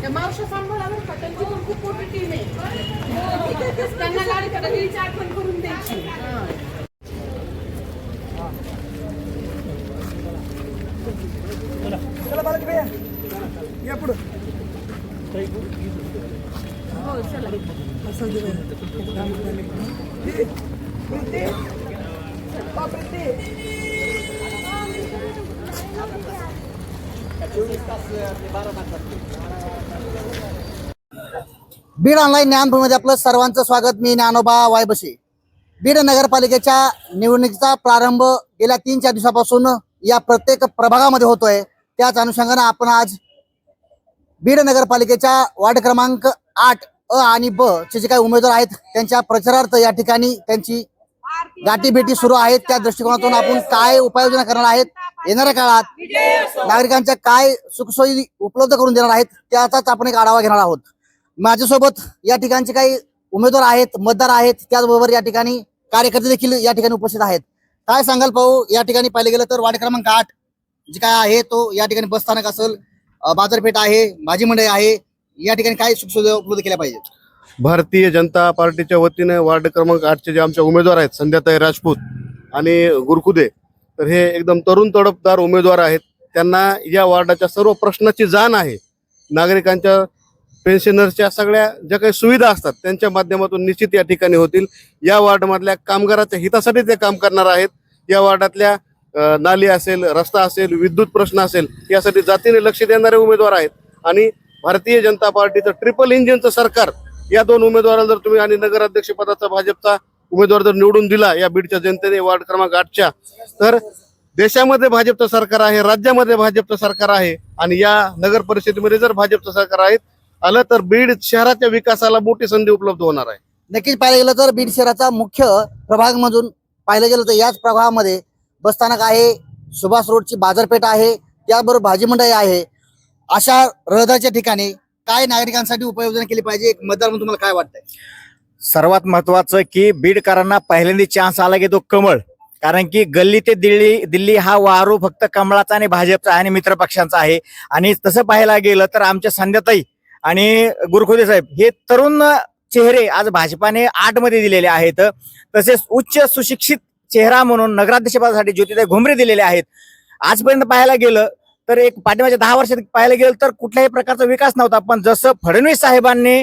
त्या मावशा सांभाळा बरं का त्यांची पण खूप मोठी टीम आहे. त्यांना लाडकी आठवण करून द्यायची. चला बालाजी भैया या पुढं. हो चला. प्रीती प्रीती ओ प्रीती बीड ऑनलाईन ज्ञानभूमीमध्ये आपलं सर्वांचं स्वागत. मी ज्ञानोबा वायबशी. बीड नगरपालिकेच्या निवडणुकीचा प्रारंभ गेल्या तीन चार दिवसापासून या प्रत्येक प्रभागामध्ये होतोय. त्याच अनुषंगानं आपण आज बीड नगरपालिकेच्या वार्ड क्रमांक आठ अ आणि ब चे जे काही उमेदवार आहेत त्यांच्या प्रचारार्थ या ठिकाणी त्यांची गाठीभेटी सुरू आहेत. त्या दृष्टिकोनातून आपण काय उपाययोजना करणार आहेत? येणाऱ्या काळात नागरिकांच्या काय सुखसोयी उपलब्ध करून देणार आहेत त्याचाच आपण एक आढावा घेणार आहोत. माझ्यासोबत या ठिकाणचे काही उमेदवार आहेत मतदार आहेत त्याचबरोबर या ठिकाणी कार्यकर्ते देखील या ठिकाणी उपस्थित आहेत. काय सांगाल पाहू? या ठिकाणी पाहिले गेलं तर वार्ड क्रमांक आठ जे काय आहे तो या ठिकाणी बस स्थानक असेल बाजारपेठ आहे भाजी मंडई आहे. या ठिकाणी काय सुखसुविधा उपलब्ध केल्या पाहिजेत? भारतीय जनता पार्टीच्या वतीने वार्ड क्रमांक आठचे जे आमच्या उमेदवार आहेत संध्याताई राजपूत आणि गुरकुदे तर हे एकदम तरुण तडपदार उमेदवार आहेत. त्यांना या वार्डाच्या सर्व प्रश्नाची जाण आहे. नागरिकांच्या पेन्शनर्सच्या सगळ्या ज्या काही सुविधा असतात त्यांच्या माध्यमातून निश्चित या ठिकाणी होतील. या वार्डमधल्या कामगाराच्या हितासाठी ते काम करणार आहेत. या वार्डातल्या नाली असेल रस्ता असेल विद्युत प्रश्न असेल यासाठी जातीने लक्ष देणारे उमेदवार आहेत. आणि भारतीय जनता पार्टीचं ट्रिपल इंजिनचं सरकार या दोन उमेदवारांना जर तुम्ही आणि नगराध्यक्ष पदाचा भाजपचा उमेदवार जर निवडून दिला या बीडच्या जनतेने वार्ड क्रमांक आठच्या तर देशामध्ये भाजपचं सरकार आहे राज्यामध्ये भाजपचं सरकार आहे आणि या नगर परिषदेमध्ये जर भाजपचं सरकार आहे आलं तर बीड शहराच्या विकासाला मोठी संधी उपलब्ध होणार आहे. नक्कीच पाहायला गेलं तर बीड शहराचा मुख्य प्रभाग मधून पाहिलं गेलं तर याच प्रभागामध्ये बसस्थानक आहे सुभाष रोडची बाजारपेठ आहे त्याबरोबर भाजी मंडई आहे. अशा रहदाच्या ठिकाणी काय नागरिकांसाठी उपाययोजना केली पाहिजे? एक मतदार म्हणून तुम्हाला काय वाटतंय? सर्वात महत्वाचं की बीडकरांना पहिल्यांदा चान्स आला की तो कमळ. कारण की गल्ली ते दिल्ली दिल्ली हा वारू फक्त कमळाचा आणि भाजपचा आहे आणि मित्र पक्षांचा आहे. आणि तसं पाहायला गेलं तर आमच्या संध्याताई आणि गुरुखोदे साहेब हे तरुण चेहरे आज भाजपाने आठमध्ये दिलेले आहेत. तसेच उच्च सुशिक्षित चेहरा म्हणून नगराध्यक्षपदासाठी ज्योतिताई घुमरे दिलेले आहेत. आजपर्यंत पाहायला गेलं तर एक पाठिंबाच्या दहा वर्षात पाहायला गेलं तर कुठल्याही प्रकारचा विकास नव्हता पण जसं फडणवीस साहेबांनी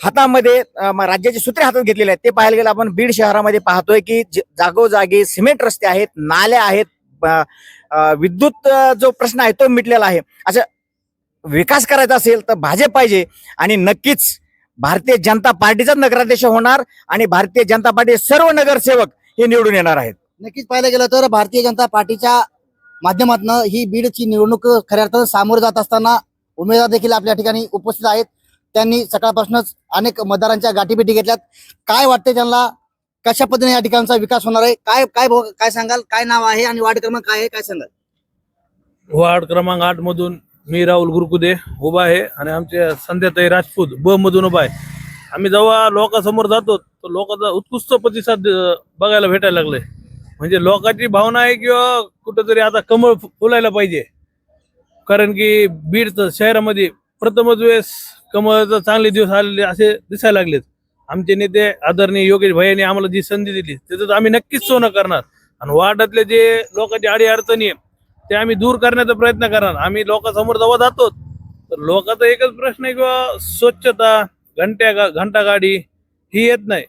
हातामध्ये राज्याची सूत्रे हातात घेतलेले आहेत ते पाहायला गेलं आपण बीड शहरामध्ये पाहतोय की जागोजागी सिमेंट रस्ते आहेत नाल्या आहेत विद्युत जो प्रश्न आहे तो मिटलेला आहे. असं विकास करायचा असेल तर भाजप पाहिजे आणि नक्कीच भारतीय जनता पार्टीचाच नगराध्यक्ष होणार आणि भारतीय जनता पार्टी सर्व नगरसेवक हे निवडून येणार आहेत. नक्कीच पाहायला गेलं तर भारतीय जनता पार्टीच्या माध्यमातून ही बीडची निवडणूक खऱ्या अर्थानं सामोरे जात असताना उमेदवार देखील आपल्या ठिकाणी उपस्थित आहेत. त्यांनी सकाळपासूनच अनेक मतदारांच्या गाठीभेटी घेतल्यात. काय वाटते त्यांना? कशा पद्धतीने या ठिकाणचा विकास होणार आहे? काय काय काय सांगाल? काय नाव आहे आणि वार्ड क्रमांक काय आहे? काय सांगाल? वार्ड क्रमांक आठ मधून मी राहुल गुरुकुदे उभा आहे आणि आमचे संध्याताई राजपूत ब मधून उभा आहे. आम्ही जेव्हा लोकांसमोर जातो तर लोकांचा उत्कृष्ट प्रतिसाद बघायला भेटायला लागले. म्हणजे लोकांची भावना आहे किंवा कुठंतरी आता कमळ फुलायला पाहिजे. कारण की बीड शहरामध्ये प्रथमच वेळेस कमळाचे चांगले दिवस आलेले असे दिसायला लागलेत. आमचे नेते आदरणीय योगेश भैयाने आम्हाला जी संधी दिली त्याचं आम्ही नक्कीच सोनं करणार. आणि वार्डातले जे लोकांची आडी अडचणी आहे ते आम्ही दूर करण्याचा प्रयत्न करणार. आम्ही लोकांसमोर जवळ जातो तर लोकांचा एकच प्रश्न आहे किंवा स्वच्छता घंट्या गा घंटा गाडी ही येत नाही.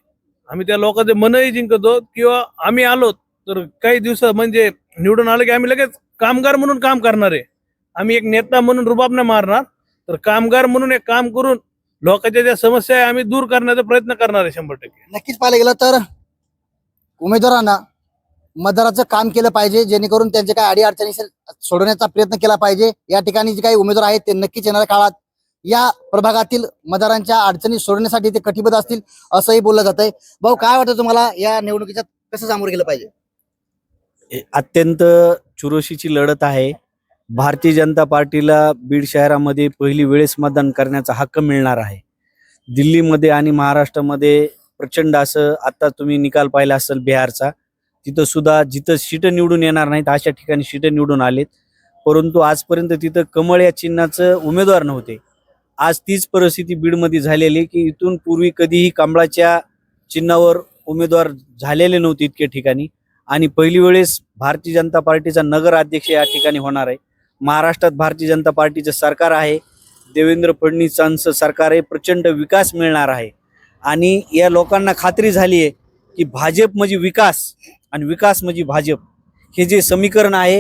आम्ही त्या लोकांचे मनही जिंकतो किंवा आम्ही आलो तर काही दिवस म्हणजे निवडून आलं की आम्ही लगेच कामगार म्हणून काम करणार आहे. आम्ही एक नेता म्हणून रुबाब नाही मारणार. तर कामगार म्हणून एक काम करून लोकांच्या ज्या समस्या आहे आम्ही दूर करण्याचा प्रयत्न करणार आहे शंभर टक्के. नक्कीच पाहिलं गेलं तर उमेदवारांना मतदाराचं काम केलं पाहिजे जेणेकरून त्यांचे काही अडी अडचणी सोडवण्याचा प्रयत्न केला पाहिजे. या ठिकाणी जे काही उमेदवार आहेत ते नक्कीच येणाऱ्या काळात या प्रभागातील मतदारांच्या अडचणी सोडवण्यासाठी ते कटिबद्ध असतील असंही बोललं जात आहे भाऊ काय वाटतं तुम्हाला या निवडणुकीच्या कसं सामोरं गेलं पाहिजे? अत्यंत चुरशीची लढत आहे. भारतीय जनता पार्टीला बीड शहरामध्ये पहिली वेळेस मतदान करण्याचा हक्क मिळणार आहे. दिल्लीमध्ये आणि महाराष्ट्रामध्ये प्रचंड असं आता तुम्ही निकाल पाहिला असेल बिहारचा तिथं सुद्धा जिथं शिटं निवडून येणार नाहीत अशा ठिकाणी शीटं निवडून आलेत. परंतु आजपर्यंत तिथं कमळ या चिन्हाचं उमेदवार नव्हते. आज तीच परिस्थिती बीडमध्ये झालेली की इथून पूर्वी कधीही कमळाच्या चिन्हावर उमेदवार झालेले नव्हते इतक्या ठिकाणी. आणि पहिली वेळेस भारतीय जनता पार्टीचा नगर अध्यक्ष या ठिकाणी होणार आहे. महाराष्ट्रात भारतीय जनता पार्टीचं सरकार आहे. देवेंद्र फडणवीसांचं सरकार आहे. प्रचंड विकास मिळणार आहे. आणि या लोकांना खात्री झाली आहे की भाजप म्हणजे विकास आणि विकास म्हणजे भाजप. हे जे समीकरण आहे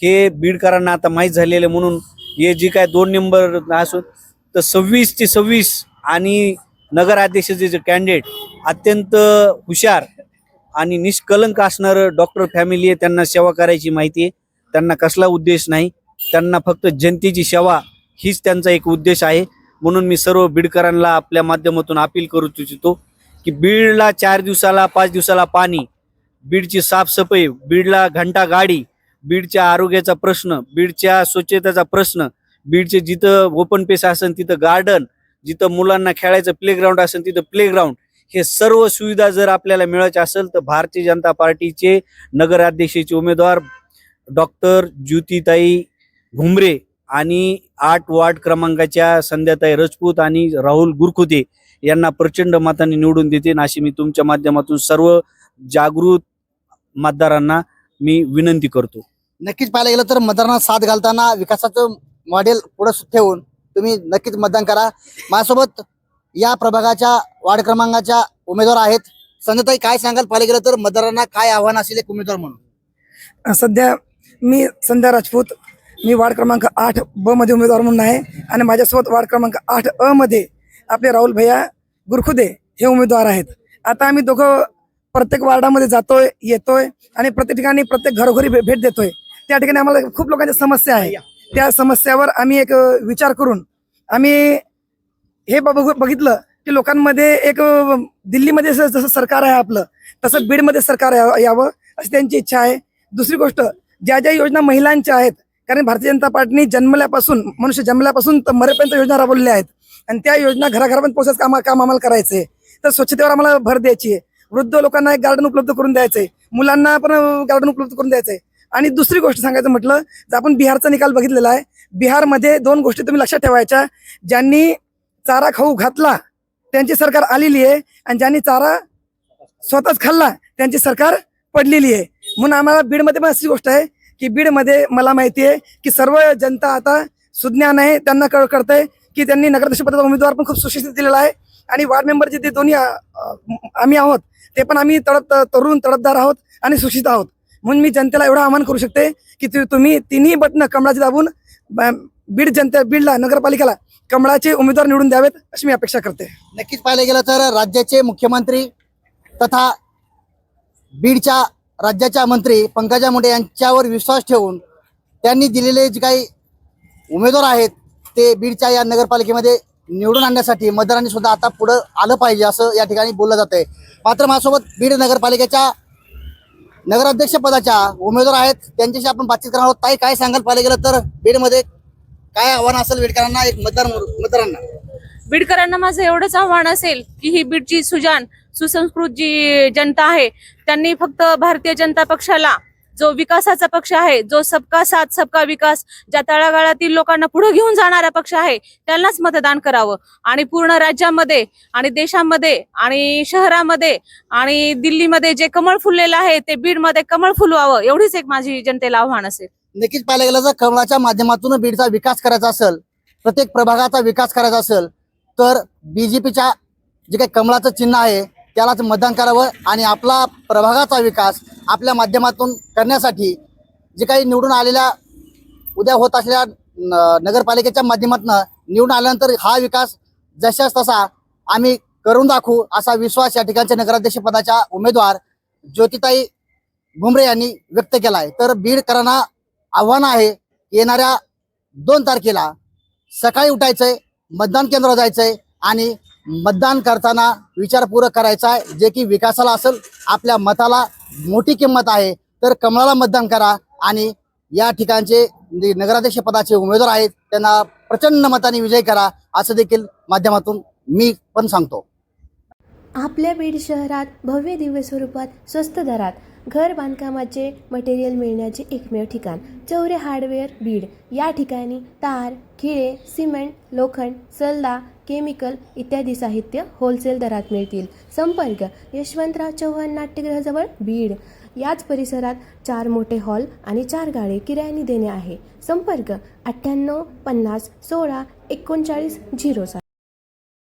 हे बीडकरांना आता माहीत झालेलं आहे म्हणून हे जे काय दोन नंबर असो तर सव्वीस ते सव्वीस आणि नगराध्यक्षाचे जे कॅन्डिडेट अत्यंत हुशार आणि निष्कलंक असणारं डॉक्टर फॅमिली आहे त्यांना सेवा करायची माहिती आहे. त्यांना कसला उद्देश नाही. त्यांना फक्त जनतेची सेवा हीच त्यांचा एक उद्देश आहे. म्हणून मी सर्व बीडकरांना आपल्या माध्यमातून अपील करू इच्छितो की बीडला चार दिवसाला पाच दिवसाला पाणी बीडची साफसफाई बीडला घंटा गाडी बीडच्या आरोग्याचा प्रश्न बीडच्या स्वच्छतेचा प्रश्न बीडचे जिथं ओपन पेस असेल तिथं गार्डन जिथं मुलांना खेळायचं प्लेग्राऊंड असेल तिथं प्लेग्राऊंड हे सर्व सुविधा जर आपल्याला मिळायच्या असेल तर भारतीय जनता पार्टीचे नगराध्यक्षाचे उमेदवार डॉक्टर ज्योतिताई घुमरे आणि आठ वार्ड क्रमांकाच्या संध्याताई राजपूत आणि राहुल गुरखुते यांना प्रचंड मताने निवडून देतील अशी मी तुमच्या माध्यमातून सर्व जागृत मतदारांना मी विनंती करतो. नक्कीच पाहायला गेलं तर मतदारांना साथ घालताना विकासाचं मॉडेल पुढे ठेवून तुम्ही नक्कीच मतदान करा. माझ्यासोबत या प्रभागाच्या वार्ड क्रमांकाच्या उमेदवार आहेत. संध्याताई काय सांगाल? पाहिलं गेलं तर मतदारांना काय आव्हान असेल एक उमेदवार म्हणून? सध्या मी संध्या राजपूत. मी वार्ड क्रमांक आठ ब मध्ये उमेदवार म्हणून आहे आणि माझ्यासोबत वार्ड क्रमांक आठ अ मध्ये आपले राहुल भैया गुरखुदे हे उमेदवार आहेत. आता आम्ही दोघं प्रत्येक वार्डामध्ये जातोय येतोय आणि प्रत्येक ठिकाणी प्रत्येक घरोघरी भेट देतोय. त्या ठिकाणी आम्हाला खूप लोकांच्या समस्या आहे त्या समस्यावर आम्ही एक विचार करून आम्ही हे बघ- बघितलं की लोकांमध्ये एक दिल्लीमध्ये जसं जसं सरकार आहे आपलं तसं बीडमध्ये सरकार यावं अशी त्यांची इच्छा आहे. दुसरी गोष्ट ज्या ज्या योजना महिलांच्या आहेत कारण भारतीय जनता पार्टीने जन्मल्यापासून मनुष्य जन्मल्यापासून तर मरेपर्यंत योजना राबवलेल्या आहेत. आणि त्या योजना घराघरापर्यंत पोहोचायचं काम काम आम्हाला करायचंय. तर स्वच्छतेवर आम्हाला भर द्यायची आहे. वृद्ध लोकांना एक गार्डन उपलब्ध करून द्यायचंय. मुलांना पण गार्डन उपलब्ध करून द्यायचंय. आणि दुसरी गोष्ट सांगायचं म्हटलं तर आपण बिहारचा निकाल बघितलेला आहे बिहारमध्ये दोन गोष्टी तुम्ही लक्षात ठेवायच्या. ज्यांनी चारा खाऊ घातला त्यांची सरकार आलेली आहे आणि ज्यांनी चारा स्वतःच खाल्ला त्यांची सरकार पडलेली आहे. म्हणून आम्हाला बीडमध्ये पण अशी गोष्ट आहे की बीडमध्ये मला माहिती आहे की सर्व जनता आता सुज्ञान आहे त्यांना कळ कळतंय की त्यांनी नगराध्यक्ष पदाचा उमेदवार पण खूप सुशिक्षित दिलेला आहे आणि वार्ड मेंबर जे ते दोन्ही आम्ही आहोत ते पण आम्ही तडप तरुण तडपदार आहोत आणि सुशिक्षित आहोत. म्हणून मी जनतेला एवढं आवाहन करू शकते की तुम्ही तिन्ही बटणं कमळाची दाबून बीड जनते बीडला नगरपालिकेला कमळाचे उमेदवार निवडून द्यावेत अशी मी अपेक्षा करते. नक्कीच पाहायला गेलं तर राज्याचे मुख्यमंत्री तथा बीडच्या राज्याच्या मंत्री पंकजा मुंडे यांच्यावर विश्वास ठेवून त्यांनी दिलेले जे काही उमेदवार आहेत ते बीडच्या या नगरपालिकेमध्ये निवडून आणण्यासाठी मतदारांनी सुद्धा आता पुढं आलं पाहिजे असं या ठिकाणी बोललं जात आहे मात्र माझ्यासोबत बीड नगरपालिकेच्या नगराध्यक्ष पदाच्या उमेदवार आहेत. त्यांच्याशी आपण बातचीत करणार आहोत. ताई काय सांगाल? पाहिलं गेलं तर बीडमध्ये काय आव्हान असेल बीडकरांना एक मतदार मतदारांना? बीडकरांना माझं एवढंच आव्हान असेल की ही बीडची सुजान सुसंस्कृत जी जनता आहे त्यांनी फक्त भारतीय जनता पक्षाला जो विकासाचा पक्ष आहे जो सबका साथ सबका विकास ज्या तळागाळातील लोकांना पुढे घेऊन जाणारा पक्ष आहे त्यांनाच मतदान करावं. आणि पूर्ण राज्यामध्ये आणि देशामध्ये आणि शहरामध्ये आणि दिल्लीमध्ये जे कमळ फुललेलं आहे ते बीडमध्ये कमळ फुलवावं एवढीच एक माझी जनतेला आव्हान असेल. नक्कीच पाहायला गेलं तर कमळाच्या माध्यमातून बीडचा विकास करायचा असेल प्रत्येक प्रभागाचा विकास करायचा असेल तर बीजेपीच्या जे काही कमळाचं चिन्ह आहे त्यालाच मतदान करावं आणि आपला प्रभागाचा विकास आपल्या माध्यमातून करण्यासाठी जे काही निवडून आलेल्या उद्या होत असलेल्या न- नगरपालिकेच्या माध्यमातून निवडून आल्यानंतर हा विकास जशाच तसा आम्ही करून दाखवू असा विश्वास या ठिकाणच्या नगराध्यक्ष पदाच्या उमेदवार ज्योतिताई भुमरे यांनी व्यक्त केला आहे तर बीडकरांना आव्हान आहे येणाऱ्या दोन तारखेला सकाळी उठायचंय मतदान केंद्रावर जायचंय आणि मतदान करताना विचारपूर्वक करायचा आहे. जे की विकासाला असेल आपल्या मताला मोठी किंमत आहे तर कमळाला मतदान करा. आणि या ठिकाणचे नगराध्यक्ष पदाचे उमेदवार आहेत त्यांना प्रचंड मताने विजय करा. असं देखील माध्यमातून मी पण सांगतो. आपल्या बीड शहरात भव्य दिव्य स्वरूपात स्वस्त दरात घर बांधकामाचे मटेरियल मिळण्याचे एकमेव ठिकाण चौरे हार्डवेअर बीड. या ठिकाणी तार खिळे सिमेंट लोखंड सल्ला केमिकल इत्यादी साहित्य होलसेल दरात मिळतील. संपर्क यशवंतराव चव्हाण नाट्यगृहाजवळ बीड. याच परिसरात चार मोठे हॉल आणि चार गाळे किरायाने देणे आहे. संपर्क अठ्ठ्याण्णव पन्नास सोळा एकोणचाळीस झिरो सात.